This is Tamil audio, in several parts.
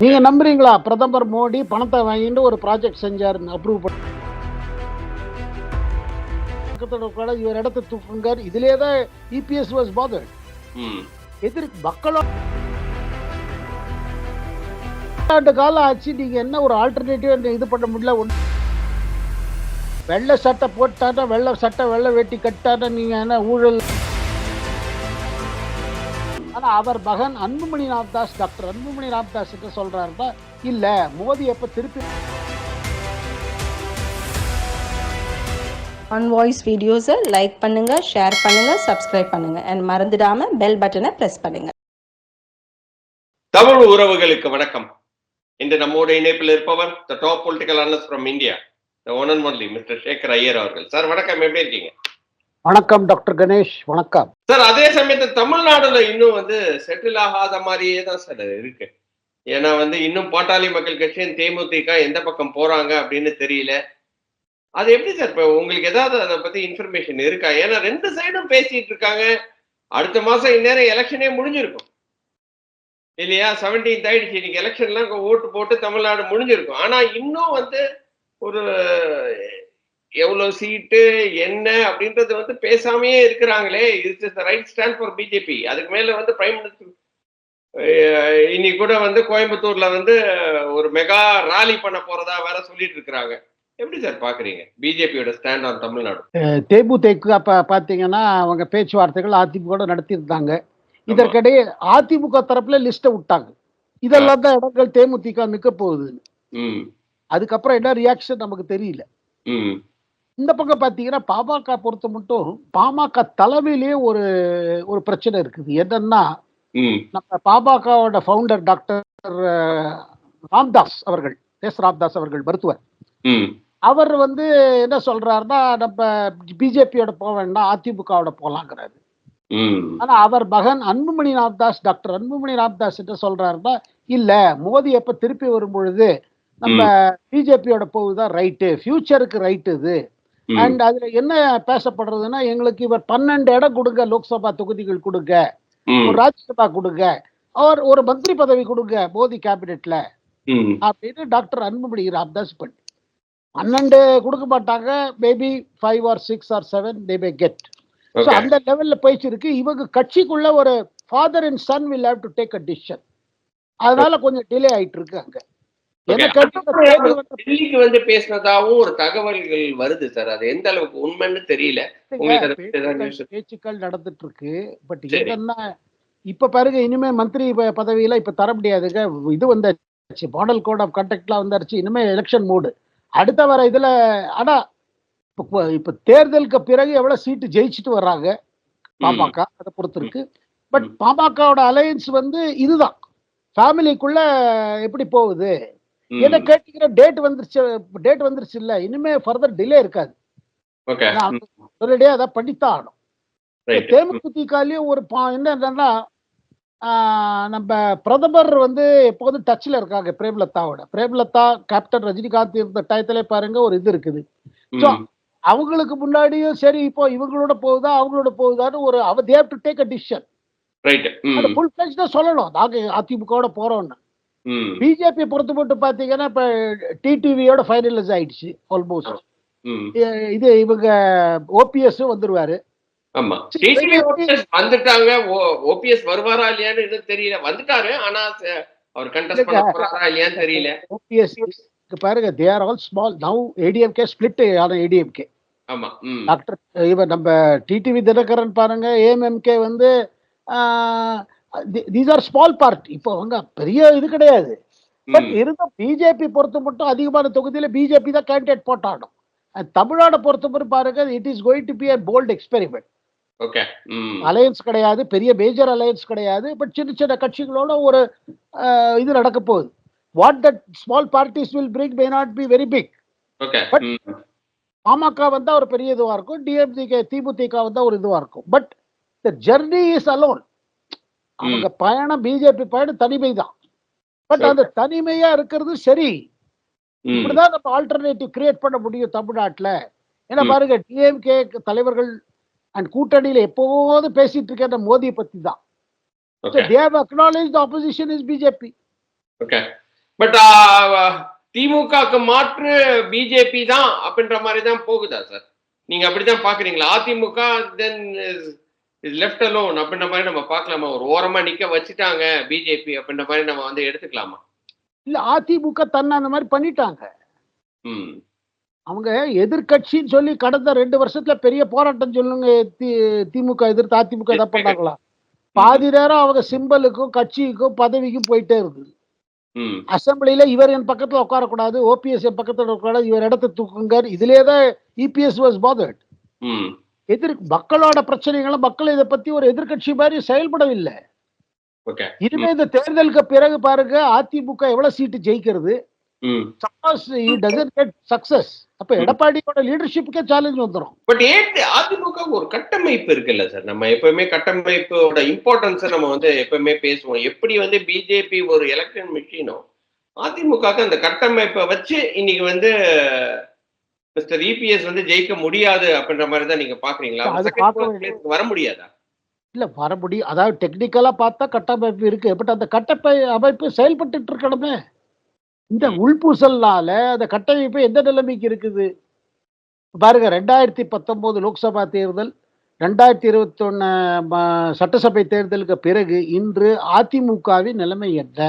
நீங்க நம்புறீங்களா? பிரதமர் மோடி பணத்தை வாங்கிட்டு ஒரு ப்ராஜெக்ட் செஞ்சாருன்னு அப்ரூவ் பண்ணி. இவர் இடத்த தூக்குங்க இதுலயே தான் இபிஎஸ் வாஸ் பாதர் எதிர் மக்களோட ஆண்டு காலம் ஆச்சு நீங்க என்ன ஒரு ஆல்டர்னேட்டிவ் இது பண்ண முடியல? ஒண்ணு வெள்ளை சட்டை போட்டாட்டா வெள்ளை சட்டை வெள்ளை வேட்டி கட்டாட்டா நீங்க என்ன ஊழல் அவர் மகன் அன்புமணி ராம்தாஸ் டாக்டர் அன்புமணி ராம்தாஸ் என்ன சொல்றாருன்னா இல்ல மோடி எப்ப திருப்பி ஆன் வாய்ஸ் வீடியோஸை லைக் பண்ணுங்க ஷேர் பண்ணுங்க சப்ஸ்கிரைப் பண்ணுங்க. அண்ட் மறந்துடாம பெல் பட்டனை பிரஸ் பண்ணுங்க. தமிழ் உறவுகளுக்கு வணக்கம். இன்று நம்மோட இணைப்பில் இருப்பவர் the top political analyst from India the one and only mister Sekar Iyer அவர்கள். சார் வணக்கம். எப்படி இருக்கீங்க? வணக்கம் டாக்டர் கணேஷ். வணக்கம். சார் அதே சமயத்தில் தமிழ்நாடுல இன்னும் வந்து செட்டில் ஆகாத மாதிரியே தான் சார் இருக்கு. ஏன்னா வந்து இன்னும் பாட்டாளி மக்கள் கட்சியும் தேமுதிக எந்த பக்கம் போறாங்க அப்படின்னு தெரியல. அது எப்படி சார் இப்போ உங்களுக்கு ஏதாவது அதை பத்தி இன்ஃபர்மேஷன் இருக்கா? ஏன்னா ரெண்டு சைடும் பேசிட்டு இருக்காங்க. அடுத்த மாசம் இந்நேரம் எலெக்ஷனே முடிஞ்சிருக்கும். இல்லையா? செவன்டீன்த் ஆயிடுச்சு. இன்னைக்கு எலெக்ஷன்லாம் ஓட்டு போட்டு தமிழ்நாடு முடிஞ்சிருக்கும். ஆனா இன்னும் வந்து ஒரு எவ்வளவு சீட்டு என்ன அப்படின்றது வந்து பேசாமையே இருக்கிறாங்களே. It's right stand for BJP அதுக்கு மேல வந்து பிரைம் மினிஸ்டர் இன்னைக்கு கூட வந்து கோயம்புத்தூர்ல வந்து ஒரு மெகா ராலி பண்ண போறதா வேற சொல்லிட்டு இருக்கிறாங்க. எப்படி சார் பாக்குறீங்க பிஜேபியோட ஸ்டாண்ட் ஆன் தமிழ்நாடு? தேமுதிக அப்ப பாத்தீங்கன்னா அவங்க பேச்சுவார்த்தைகள் அதிமுக நடத்தியிருந்தாங்க. இதற்கிடையே அதிமுக தரப்புல லிஸ்ட்டை விட்டாங்க. இதெல்லாம் தான் இடங்கள் தேமுதிக நிக்க போகுது அதுக்கப்புறம் என்ன ரியாக்ஷன் நமக்கு தெரியல. இந்த பக்கம் பாத்தீங்கன்னா பாமக பொறுத்த மட்டும் பாமக தலைமையிலேயே ஒரு ஒரு பிரச்சனை இருக்குது. என்னன்னா நம்ம பாமகவோட ஃபவுண்டர் டாக்டர் ராம்தாஸ் அவர்கள் எஸ் ராம்தாஸ் அவர்கள் மருத்துவர். அவர் வந்து என்ன சொல்றாருன்னா நம்ம பிஜேபியோட போக வேண்டாம் அதிமுகவோட போலாங்கிறாரு. ஆனா அவர் மகன் அன்புமணி ராம்தாஸ் டாக்டர் அன்புமணி ராம்தாஸ் என்ன சொல்றாருன்னா இல்ல மோடி எப்ப திருப்பி வரும் பொழுது நம்ம பிஜேபியோட போகுதான் ரைட்டு ஃபியூச்சருக்கு ரைட் இது. அண்ட் அதுல என்ன பேசப்படுறதுன்னா எங்களுக்கு இவர் பன்னெண்டு இடம் கொடுங்க லோக்சபா தொகுதிகள் கொடுங்க. ம். ஒரு ராஜ்யசபா கொடுங்க. அவர் ஒரு மந்திரி பதவி கொடுங்க மோடி கேபினெட்ல அப்படின்னு டாக்டர் அன்புமணி ராம்தாஸ் பண்ணி. பன்னெண்டு கொடுக்க மாட்டாங்க maybe five or six or seven they may get so அந்த லெவல்ல போயிட்டு இருக்கு. இவங்க கட்சிக்குள்ள ஒரு father and son will have to take a decision அதனால கொஞ்சம் டிலே ஆயிட்டு இருக்கு அங்க. டெல்லிக்கு வந்து பேசினதாவும் ஒரு தகவல்கள் வருது சார். அது எந்த அளவுக்கு உண்மைன்னு தெரியல. பேச்சுக்கள் நடந்துட்டு இருக்கு. பட். என்னன்னா இப்ப பாருங்க இனிமே மந்திரி பதவியெல்லாம் இப்ப தர முடியாதுங்க. இது வந்தாச்சு. மாடல் கோட் ஆஃப் கண்டக்ட்லாம் வந்தாச்சு. இனிமே எலெக்ஷன் மூடு அடுத்த வர இதுல ஆனா இப்ப இப்ப தேர்தலுக்கு பிறகு எவ்வளவு சீட்டு ஜெயிச்சுட்டு வர்றாங்க? பாமக அதை பொறுத்து இருக்கு. பட். பாமகவோட அலையன்ஸ் வந்து இதுதான். ஃபேமிலிக்குள்ள எப்படி போகுது. என்ன கேட்டீங்கன்னா டேட் வந்துருச்சு டேட் வந்துருச்சு இல்ல இனிமே ஃபர்தர் டிலே இருக்காது. ஒரேடியா அதை பண்ணித்தான் ஆகணும் தேமுதிகாலையும் ஒரு பா- என்னன்னா நம்ம பிரதமர் வந்து எப்போதும் டச்ல இருக்காங்க பிரேமலதாவோட பிரேமலதா கேப்டன் ரஜினிகாந்த் இருந்த டயத்திலே பாருங்க ஒரு இது இருக்குது. So, அவங்களுக்கு முன்னாடியும் சரி இப்போ இவங்களோட போகுதா அவங்களோட போகுதான்னு ஒரு அவ they've to take a decision full fledged தான் சொல்லணும். நாங்க அதிமுகவோட போறோம்னு. பிஜேபி பொறுத்து மட்டும் பாத்தீங்கன்னா இப்ப டிடிவியோட ஃபைனலைஸ் ஆயிடுச்சு ஆல்மோஸ்ட் இது இவங்க ஓபிஎஸ் வந்துருவாரு. ஆமா. வந்துட்டாங்க. ஓபிஎஸ் வருவாரா இல்லையான்னு தெரியல. வந்துட்டாரு ஆனா அவர் கண்டெஸ்ட் பண்ண போறாரா இல்லையான்னு தெரியல. ஓபிஎஸ் பாருங்க they are all small now ADMK split ஆன ஏடிஎம்கே ஆமா டாக்டர் இவன் நம்ம டிடிவி தினகரன் பாருங்க ஏஎம்எம்கே வந்து தீஸ் ஆர் ஸ்மால் பார்ட்டி இப்போ அவங்க பெரிய இது கிடையாது. பட் இருந்த பிஜேபி பொறுத்த மட்டும் அதிகமான தொகுதியில பிஜேபி தான் கேண்டிடேட் போட்டாடும் தமிழ்நாடு பொறுத்த மட்டும் பாருங்க it is going to be a bold experiment okay alliance கிடையாது பெரிய மேஜர் அலையன்ஸ் கிடையாது பட் சின்ன சின்ன கட்சிகளோட ஒரு இது நடக்க போகுது. What that small parties will bring may not be very big hmm. PMK வந்தா ஒரு பெரிய இதுவா இருக்கும் டிஎம்டிகே திமுக வந்தா ஒரு இதுவா இருக்கும். But the journey is alone அவங்க பயணம் பிஜேபி பயணம் தனிமை தான். பட். அந்த தனிமையா இருக்கிறது சரி. இப்படிதான் நம்ம ஆல்டர்னேட்டிவ் கிரியேட் பண்ண முடியும் தமிழ்நாட்டுல. ஏன்னா. பாருங்க டிஎம்கே தலைவர்கள் அண்ட் கூட்டணியில எப்போதும் பேசிட்டு இருக்க அந்த மோதியை பத்தி தான். Opposition is BJP okay but திமுகக்கு மாற்று பிஜேபி தான் அப்படின்ற மாதிரி தான் போகுதா சார் நீங்க அப்படிதான் பாக்குறீங்களா? AIADMK then is left alone அப்படின்ற மாதிரி நம்ம பார்க்கலாமா? ஒரு ஓரமா நிக்க வச்சுட்டாங்க பிஜேபி அப்படின்ற மாதிரி நம்ம வந்து எடுத்துக்கலாமா? இல்ல அதிமுக தன்னை அந்த மாதிரி பண்ணிட்டாங்க. அவங்க எதிர்க்கட்சின்னு சொல்லி கடந்த ரெண்டு வருஷத்துல பெரிய போராட்டம் சொல்லுங்க திமுக எதிர்த்து அதிமுக எதாவது பண்ணாங்களா? பாதி நேரம் அவங்க சிம்பலுக்கும் கட்சிக்கும் பதவிக்கும் போயிட்டே இருக்குது ம். அசெம்பிளில இவர் என் பக்கத்துல உட்காரக்கூடாது ஓபிஎஸ் என் பக்கத்துல உட்காராது இவர் இடத்த தூக்குங்க இதுலயே தான் இபிஎஸ் வாஸ் பாதர்ட் எதிர் மக்களோட பிரச்சனைகளை மக்கள் இதை பத்தி ஒரு எதிர்க்கட்சி மாதிரி செயல்படவில்லை. ஓகே இனிமே இந்த தேர்தலுக்கு பிறகு பாருங்க அதிமுக எவ்வளவு சீட்டு ஜெயிக்கிறது? டசன்ட் கெட் சக்சஸ் அப்ப எடப்பாடியோட லீடர்ஷிப்புக்கே சேலஞ்ச் வந்துடும் பட் ஏன் அதிமுக ஒரு கட்டமைப்பு இருக்குல்ல சார் நம்ம எப்பவுமே கட்டமைப்போட இம்பார்ட்டன்ஸை நம்ம வந்து எப்பவுமே பேசுவோம். எப்படி வந்து பிஜேபி ஒரு எலெக்ஷன் மிஷினோ அதிமுகக்கு அந்த கட்டமைப்பை வச்சு இன்னைக்கு வந்து மிஸ்டர் இபிஎஸ் வந்து ஜெயிக்க முடியாது அப்படின்ற மாதிரி தான் நீங்க பாக்குறீங்களா? வர முடியாதா? இல்ல வர முடியும் அதாவது டெக்னிக்கலா பார்த்தா கட்டமைப்பு இருக்கு பட் அந்த கட்டப்பை அமைப்பு செயல்பட்டு இருக்கணுமே. இந்த. உள்பூசல்னால அந்த கட்டமைப்பு எந்த நிலைமைக்கு இருக்குது? பாருங்க ரெண்டாயிரத்தி பத்தொன்பது லோக்சபா தேர்தல் ரெண்டாயிரத்தி இருபத்தி ஒன்னு சட்டசபை தேர்தலுக்கு பிறகு இன்று அதிமுகவின் நிலைமை என்ன?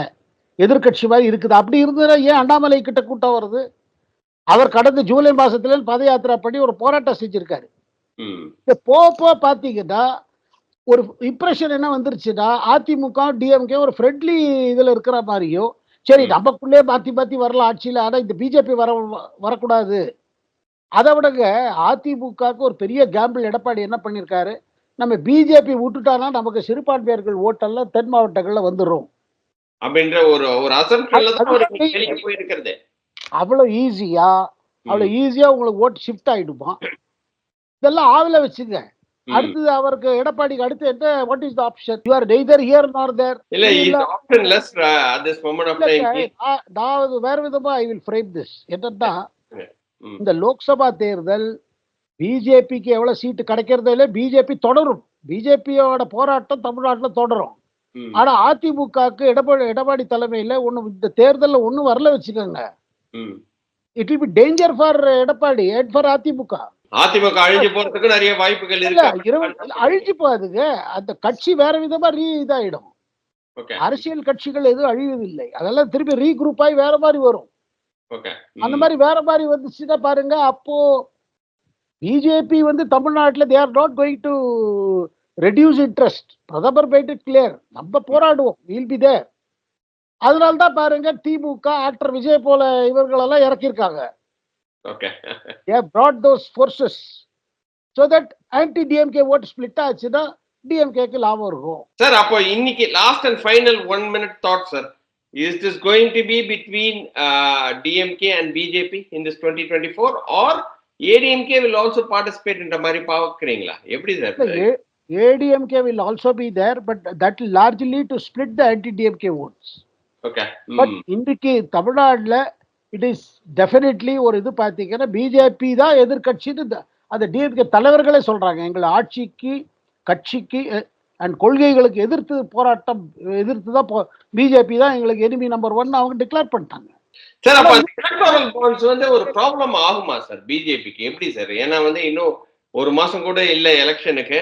எதிர்க்கட்சி மாதிரி இருக்குது. அப்படி இருந்ததுன்னா ஏன் அண்ணாமலை கிட்ட கூட்டம் வருது அவர் கடந்த ஜூலை மாசத்துல பாத யாத்திரா பண்ணி ஒரு போராட்டம் செஞ்சிருக்காரு. போக பார்த்தீங்கன்னா ஒரு இம்ப்ரெஷன் என்ன வந்துருச்சுன்னா அதிமுக டிஎம்கே ஒரு ஃப்ரெண்ட்லி இதில் இருக்கிற மாதிரியும் சரி. நமக்குள்ளே மாற்றி மாற்றி வரலாம் ஆட்சியில் ஆனால் இந்த பிஜேபி வர வரக்கூடாது. அதை விடங்க அதிமுகவுக்கு ஒரு பெரிய கேம்பிள் எடப்பாடி என்ன பண்ணியிருக்காரு நம்ம பிஜேபி விட்டுட்டானா நமக்கு சிறுபான்மையர்கள் ஓட்டெல்லாம் தென் மாவட்டங்களில் வந்துடும் அப்படின்ற ஒரு ஒரு அசம்ஷன்ல தான் போயிருக்கிறது. அவ்வளோ ஈஸியா அவ்வளோ ஈஸியா உங்களுக்கு ஓட்டு ஷிஃப்ட் ஆயிடுமா? இதெல்லாம் ஆவில வச்சுங்க. அடுத்தது அவருக்கு எடப்பாடிக்கு அடுத்து என்ன what is the option you are neither here nor there இல்ல is optionless at this moment of time நான் அது வேற விதமா ஐ வில் ஃப்ரேம் திஸ் என்னன்னா. இந்த லோக்சபா தேர்தல் பிஜேபிக்கு எவ்வளவு சீட்டு கிடைக்கிறதோ இல்லை பிஜேபி தொடரும். பிஜேபியோட போராட்டம் தமிழ்நாட்டுல தொடரும். ஆனா அதிமுகவுக்கு எடப்பாடி எடப்பாடி தலைமையில ஒண்ணு இந்த தேர்தல்ல ஒண்ணும் வரல வச்சுக்கோங்க. It will be danger for Edappadi and for AIADMK. AIADMK அழிஞ்சு போறதுக்கு நிறைய வாய்ப்புகள் இருக்கு. அழிஞ்சு போகுதுங்க. அந்த கட்சி வேற விதமா ரீ இதாயிடும். அரசியல் கட்சிகள் எதுவும் அழிவதில்லை அதெல்லாம் திருப்பி ரீக்ரூப் ஆகி வேற மாதிரி வரும். அந்த மாதிரி வேற மாதிரி வந்துச்சுன்னா பாருங்க அப்போ பிஜேபி வந்து தமிழ்நாட்டுல they are not going to reduce interest பிரதமர் மேட் இட் கிளியர் நம்ம போராடுவோம். வில் பி தேர் அதனால தான் பாருங்க திமுக ஆக்டர் விஜய் போல இவர்களெல்லாம் இறக்கியிருக்காங்க. Okay brought those forces so that anti DMK ஓட்டு ஸ்பிளிட் ஆச்சுன்னா டிஎம்கேக்கு லாபம் இருக்கும். சார் அப்போ இன்னைக்கு last and final one minute thought sir is this going to be between DMK and BJP in this twenty twenty four or ADMK will also participate என்ற மாதிரி பார்க்குறீங்களா? எப்படி sir ADMK also be there but that will largely to split the anti DMK okay but இன்றைக்கு தமிழ்நாட்டுல இட் இஸ் டெஃபினெட்லி ஒரு இது பார்த்தீங்கன்னா பிஜேபி தான் எதிர்கட்சின்னு அந்த டிஎம்கே தலைவர்களே சொல்றாங்க. எங்களை ஆட்சிக்கு கட்சிக்கு அண்ட் கொள்கைகளுக்கு எதிர்த்து போராட்டம் எதிர்த்து தான் பிஜேபி தான் எங்களுக்கு எனிமி நம்பர் ஒன் அவங்க டிக்ளேர் பண்ணிட்டாங்க. சார் அப்ப எலக்டோரல் வந்து ஒரு ப்ராப்ளம் ஆகுமா சார் பிஜேபிக்கு எப்படி சார் ஏன்னா வந்து இன்னும் ஒரு மாசம் கூட இல்ல எலெக்ஷனுக்கு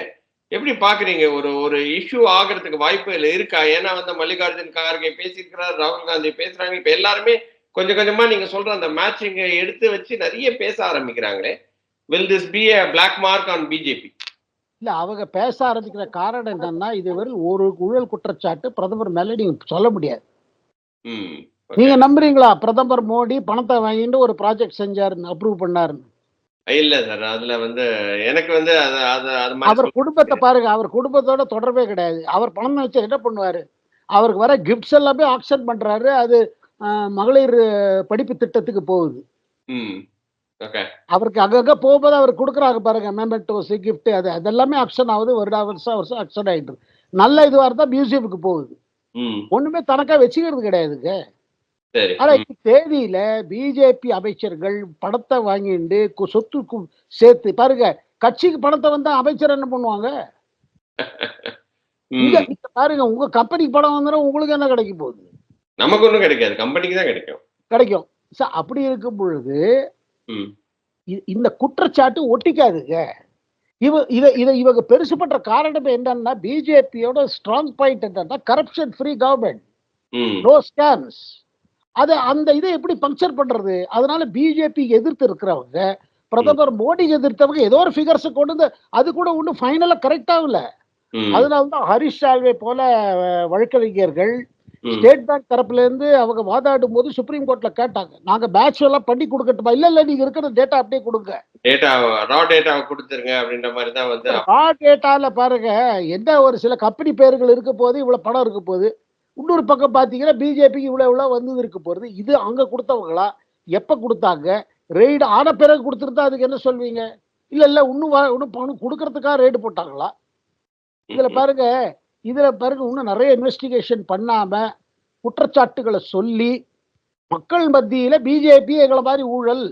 எப்படி பாக்குறீங்க? ஒரு ஒரு இஷ்யூ ஆகிறதுக்கு வாய்ப்புகள் இருக்கா? ஏன்னா வந்து மல்லிகார்ஜுன் கார்கே பேசியிருக்கிறார் ராகுல் காந்தி பேசுறாங்க. இப்ப எல்லாருமே கொஞ்சம் கொஞ்சமா நீங்க சொல்ற அந்த மேட்சிங்க எடுத்து வச்சு நிறைய பேச ஆரம்பிக்கிறாங்களே. Will this be a black mark on BJP இல்ல அவங்க பேச ஆரம்பிக்கிற காரணம் என்னன்னா இது வெறும் ஒரு ஊழல் குற்றச்சாட்டு பிரதமர் மேல நீங்க சொல்ல முடியாது. நீங்க நம்புறீங்களா? பிரதமர் மோடி பணத்தை வாங்கிட்டு ஒரு ப்ராஜெக்ட் செஞ்சாருன்னு அப்ரூவ் பண்ணாருன்னு. இல்ல சார் அதுல வந்து எனக்கு வந்து அவர் குடும்பத்தை. பாருங்க அவர் குடும்பத்தோட தொடர்பே கிடையாது. அவர் பணம் வச்சு என்ன பண்ணுவாரு? அவருக்கு வர கிஃப்ட்ஸ் எல்லாமே ஆக்ஷன் பண்றாரு அது மகளிர் படிப்பு திட்டத்துக்கு போகுது. அவருக்கு அங்கங்க போகும்போது அவர் கொடுக்குறாங்க பாருங்க மெமெண்டோஸ் கிஃப்ட் அது அதெல்லாமே ஆக்ஷன் ஆகுது வருடா வருஷம் வருஷம் ஆக்ஷன் ஆயிட்டு. நல்ல இதுவா இருந்தா மியூசியமுக்கு போகுது. ஒண்ணுமே தனக்கா வச்சுக்கிறது கிடையாதுங்க. ஆனா தேதியில பிஜேபி அமைச்சர்கள் பணத்தை வாங்கிட்டு கு- சொத்து கு- சேர்த்து பாருங்க கட்சிக்கு பணத்தை வந்தா அமைச்சர் என்ன பண்ணுவாங்க? பாருங்க உங்க கம்பெனிக்கு பணம் வந்துடும் உங்களுக்கு என்ன கிடைக்க போகுது? நமக்கு ஒன்றும் கிடைக்காது. கம்பெனிக்கு தான் கிடைக்கும். கிடைக்கும். அப்படி இருக்கும் பொழுது இந்த குற்றச்சாட்டு ஒட்டிக்காதுங்க. இவ இத இதை இவங்க பெருசு பண்ற காரணம் என்னன்னா பிஜேபியோட ஸ்ட்ராங் பாயிண்ட் என்னன்னா corruption free government no scams அது அந்த இதை எப்படி பங்க்சர் பண்றது? அதனால பிஜேபி எதிர்த்து இருக்கிறவங்க பிரதமர் மோடி எதிர்த்தவங்க ஏதோ ஒரு ஃபிகர்ஸ் கொண்டு வந்து அது கூட ஒன்றும் ஃபைனலா கரெக்ட் ஆகல. ம். அதனால தான் ஹரிஷ் சால்வே போல வழக்கறிஞர்கள் ஸ்டேட் பேங்க் தரப்புல இருந்து அவங்க வாதாடும் போது சுப்ரீம் கோர்ட்ல கேட்டாங்க. நாங்க பேட்ச் எல்லாம் பண்ணி கொடுக்கட்டுமா? இல்ல இல்ல நீங்க இருக்கிற டேட்டா அப்படியே கொடுங்க. டேட்டா ரா டேட்டாவை கொடுத்துருங்க அப்படின்ற மாதிரி தான் வந்து ரா டேட்டால பாருங்க என்ன ஒரு சில கம்பெனி பேர்கள் இருக்க போது இவ்வளவு பணம் இருக்க போகுது இன்னொரு பக்கம் பாத்தீங்கன்னா பிஜேபிக்கு இவ்வளவு இவ்வளவு வந்து இருக்க போறது இது அங்க கொடுத்தவங்களா? எப்ப கொடுத்தாங்க? ரெய்டு ஆன பிறகு கொடுத்துருந்தா அதுக்கு என்ன சொல்வீங்க? இல்ல இல்ல இன்னும் வ- இன்னும் பணம் கொடுக்கறதுக்காக ரெய்டு போட்டாங்களா? இதுல பாருங்க இதுல பாருங்க இன்னும் நிறைய இன்வெஸ்டிகேஷன் பண்ணாம குற்றச்சாட்டுகளை சொல்லி மக்கள் மத்தியில பிஜேபி எங்களை மாதிரி ஊழல்.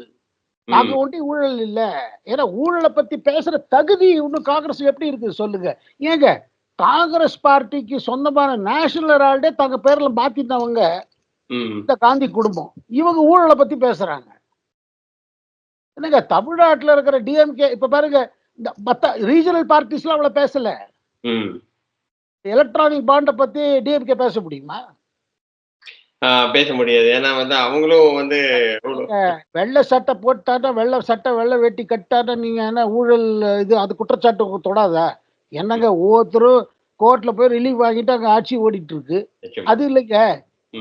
நாங்க ஒண்டி ஊழல் இல்ல. ஏன்னா ஊழலை பத்தி பேசுற தகுதி இன்னும் காங்கிரஸ் எப்படி இருக்குது சொல்லுங்க. ஏங்க காங்கிரஸ் பார்ட்டிக்கு சொந்தமான நேஷனல் ஹெரால்டே தங்க பேர்ல மாத்திட்டவங்க ம். இந்த காந்தி குடும்பம். இவங்க ஊழலை பத்தி பேசுறாங்க. என்னங்க தமிழ்நாட்டுல இருக்கிற டிஎம்கே இப்ப பாருங்க இந்த மத்த ரீஜனல் பார்ட்டிஸ்லாம் அவ்வளவு பேசல. எலக்ட்ரானிக் பாண்டை பத்தி டிஎம்கே பேச முடியுமா? பேச முடியாது. ஏன்னா வந்து அவங்களும் வந்து வெள்ளை சட்டை போட்டாட்டா வெள்ளை சட்டை வெள்ளை வேட்டி கட்டாட்டா நீங்க என்ன ஊழல் இது அது குற்றச்சாட்டு தொடாதா. என்னங்க ஒவ்வொருத்தரும் கோர்ட்ல போய் ரிலீவ் வாங்கிட்டு அங்க ஆட்சி ஓடிட்டு இருக்கு. அது இல்லைங்க.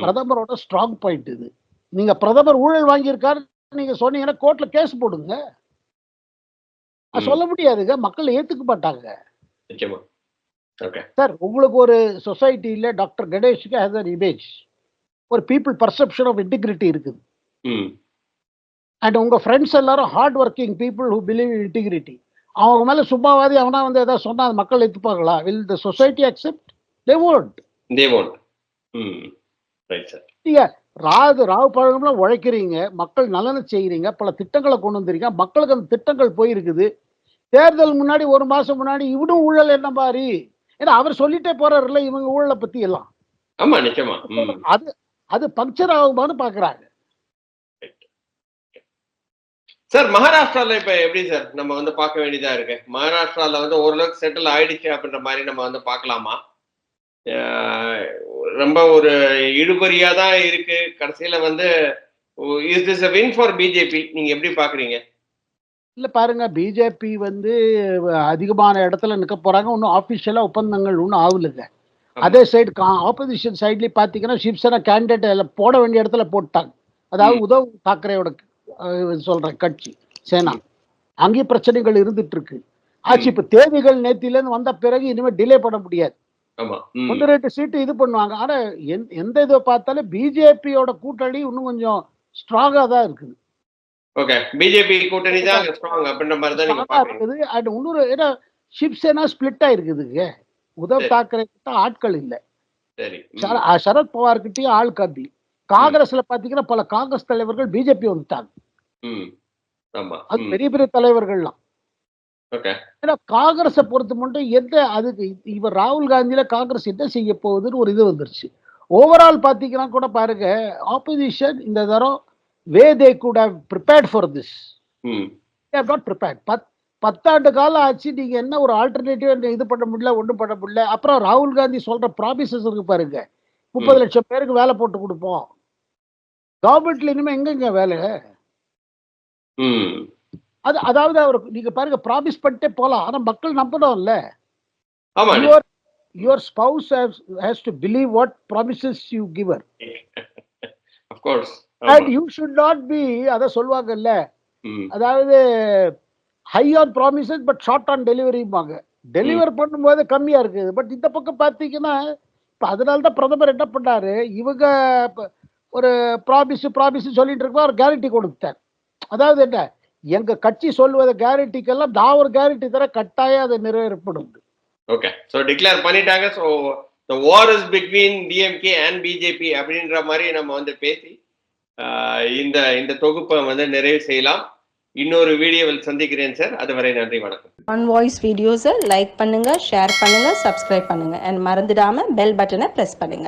பிரதமரோட ஸ்ட்ராங் பாயிண்ட் இது. நீங்க பிரதமர் ஊழல் வாங்கியிருக்காரு நீங்க சொன்னீங்கன்னா கோர்ட்ல கேஸ் போடுங்க. சொல்ல முடியாதுங்க. மக்கள் ஏத்துக்க மாட்டாங்க. சார் உங்களுக்கு ஒரு சொசைட்டில டாக்டர் கணேஷ்க்கு ஹேஸ் அன் இமேஜ் ஒரு பீப்புள் பர்செப்ஷன் ஆஃப் இன்டிகிரிட்டி இருக்குது. அண்ட் உங்க ஃப்ரெண்ட்ஸ் எல்லாரும் hard working people who believe in integrity அவங்க மேல சும்மாவாதி அவனா வந்து ஏதாவது சொன்னா அது மக்கள் ஏத்துப்பாங்களா will the society accept they won't. They sir நீங்க ராது ராவு பழகம்லாம் உழைக்கிறீங்க மக்கள் நலனை செய்கிறீங்க பல திட்டங்களை கொண்டு வந்திருக்கீங்க மக்களுக்கு அந்த திட்டங்கள் போயிருக்குது. தேர்தல் முன்னாடி ஒரு மாசம் முன்னாடி இவனும் ஊழல் என்ன மாதிரி ஏன்னா அவர் சொல்லிட்டே போறாருல்ல இவங்க ஊழலை பத்தி எல்லாம். ஆமா நிச்சயமா. அது அது பங்க்சர் ஆகுமான்னு பாக்குறாங்க. சார் மகாராஷ்டிரால இப்ப எப்படி சார்? நம்ம வந்து பார்க்க வேண்டியதா இருக்கு. மகாராஷ்டிரால வந்து ஓரளவுக்கு செட்டில் ஆயிடுச்சு அப்படின்ற மாதிரி நம்ம வந்து பார்க்கலாமா? ரொம்ப ஒரு இழுபறியா தான் இருக்கு. கடைசியில வந்து is this win for BJP நீங்க எப்படி பாக்குறீங்க இல்ல பாருங்க. பிஜேபி வந்து அதிகமான இடத்துல நிக்க போறாங்க. இன்னும் ஆபீஷியலா ஒப்பந்தங்கள் இன்னும் ஆகலைங்க அதே சைடு ஆப்போசிஷன் சைட்லயும் பாத்தீங்கன்னா சிவசேனா கேண்டிடேட் போட வேண்டிய இடத்துல போட்டாங்க. அதாவது ம். உத்தவ் தாக்கரேயோட சொல்றேன் கட்சி சேனா. அங்கேயும் பிரச்சனைகள் இருந்துட்டு இருக்கு ஆச்சு இப்ப தேவைகள் நேத்தில இருந்து வந்த பிறகு இனிமே டிலே பண்ண முடியாது. ஒன்று ரெண்டு சீட்டு இது பண்ணுவாங்க. ஆனா எந்த- இதை பார்த்தாலும் பிஜேபியோட கூட்டணி இன்னும் கொஞ்சம் ஸ்ட்ராங்கா தான் இருக்குது. ஓகே பிஜேபி கூட்டணி தான் ஸ்ட்ராங் அப்படின்ற மாதிரி தான் இருக்குது. அண்ட் இன்னொரு ஏன்னா சிவசேனா ஸ்பிளிட் ஆயிருக்குதுங்க உத்தவ். தாக்கரே கிட்ட ஆட்கள் இல்லை. சரி ம். சர- அஹ் சரத் பவார் கிட்டயும் ஆள் கம்மி. காங்கிரஸ்ல பாத்தீங்கன்னா பல காங்கிரஸ் தலைவர்கள் பிஜேபி வந்துட்டாங்க. ம். ஆமா. அது பெரிய பெரிய தலைவர்கள்லாம். ஏன்னா காங்கிரஸை பொறுத்த மட்டும் எந்த அதுக்கு இவர் ராகுல் காந்தியில காங்கிரஸ் என்ன செய்ய போகுதுன்னு ஒரு இது வந்துருச்சு. ஓவரால் பாத்தீங்கன்னா கூட பாருங்க ஆப்போசிஷன் இந்த தரம் way they could have prepared for this not prepared பத் பத்தாண்டு காலம் ஆச்சு நீங்க என்ன ஒரு ஆல்டர்னேட்டிவ் இது பண்ண முடியல ஒன்றும் பண்ண முடியல. அப்புறம் ராகுல் காந்தி சொல்ற ப்ராமிசஸ் இருக்கு பாருங்க. முப்பது லட்சம் பேருக்கு வேலை போட்டு கொடுப்போம். கவர்மெண்ட்ல இனிமே எங்கெங்க வேலை? அது அதாவது அவர் நீங்க பாருங்க ப்ராமிஸ் பண்ணிட்டே போலாம் ஆனா மக்கள் நம்பணும்ல. ஆமா your your spouse has to believe what promises you give and you should not be அத சொல்லுவாங்கல்ல. ம். அதாவது high on promises but short on டெலிவரிம்பாங்க deliver பண்ணும்போது கம்மியா இருக்குது. பட் இந்த பக்கம் பார்த்தீங்கன்னா இப்போ அதனால தான் பிரதமர் என்ன பண்ணாரு? இவங்க ஒரு ப்ராமிஸ் ப்ராமிஸ் சொல்லிட்டு இருக்கா ஒரு கேரண்டி கொடுத்தார் அதாவது என்ன? எங்க கட்சி சொல்வதை கேரண்டிக்கெல்லாம் நான் ஒரு கேரண்டி தர கட்டாயம் அதை நிறைவேறப்படும். ஓகே ஸோ டிக்ளேர் பண்ணிட்டாங்க. So the war is between DMK and BJP அப்படின்ற மாதிரி நம்ம வந்து பேசி இந்த இந்த தொகுப்பை வந்து நிறைவு செய்யலாம். இன்னொரு வீடியோவில் சந்திக்கிறேன் சார் அதுவரை நன்றி வணக்கம். ஆன் வாய்ஸ் வீடியோஸை லைக் பண்ணுங்க ஷேர் பண்ணுங்க சப்ஸ்கிரைப் பண்ணுங்க. அண்ட் மறந்துடாம பெல் பட்டனை ப்ரெஸ் பண்ணுங்க.